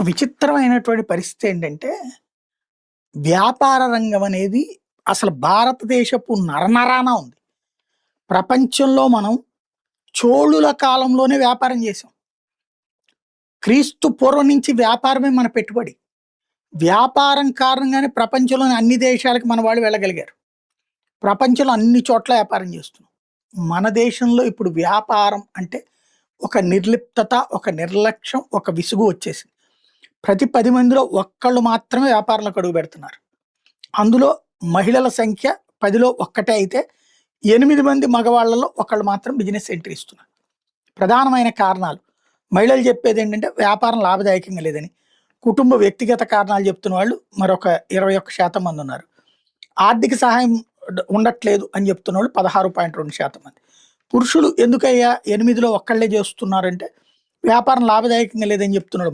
ఒక విచిత్రమైనటువంటి పరిస్థితి ఏంటంటే, వ్యాపార రంగం అనేది అసలు భారతదేశపు నరనరాన ఉంది. ప్రపంచంలో మనం చోళుల కాలంలోనే వ్యాపారం చేసాం. క్రీస్తు పూర్వం నుంచి వ్యాపారమే మన పెట్టుబడి. వ్యాపారం కారణంగానే ప్రపంచంలోని అన్ని దేశాలకు మన వాళ్ళు వెళ్ళగలిగారు. ప్రపంచంలో అన్ని చోట్ల వ్యాపారం చేస్తున్నాం. మన దేశంలో ఇప్పుడు వ్యాపారం అంటే ఒక నిర్లిప్తత, ఒక నిర్లక్ష్యం, ఒక విసుగు వచ్చేసింది. ప్రతి పది మందిలో ఒక్కళ్ళు మాత్రమే వ్యాపారంలోకి అడుగు పెడుతున్నారు. అందులో మహిళల సంఖ్య 10లో ఒక్కటే అయితే ఎనిమిది మంది మగవాళ్ళలో ఒకళ్ళు మాత్రం బిజినెస్ ఎంట్రీ ఇస్తున్నారు. ప్రధానమైన కారణాలు మహిళలు చెప్పేది ఏంటంటే వ్యాపారం లాభదాయకంగా లేదని. కుటుంబ వ్యక్తిగత కారణాలు చెప్తున్న వాళ్ళు మరొక 21% మంది ఉన్నారు. ఆర్థిక సహాయం ఉండట్లేదు అని చెప్తున్న వాళ్ళు పదహారు పాయింట్ రెండు శాతం మంది. పురుషులు ఎందుకయ్యా ఎనిమిదిలో ఒక్కళ్ళే చేస్తున్నారంటే వ్యాపారం లాభదాయకంగా లేదని చెప్తున్నాడు.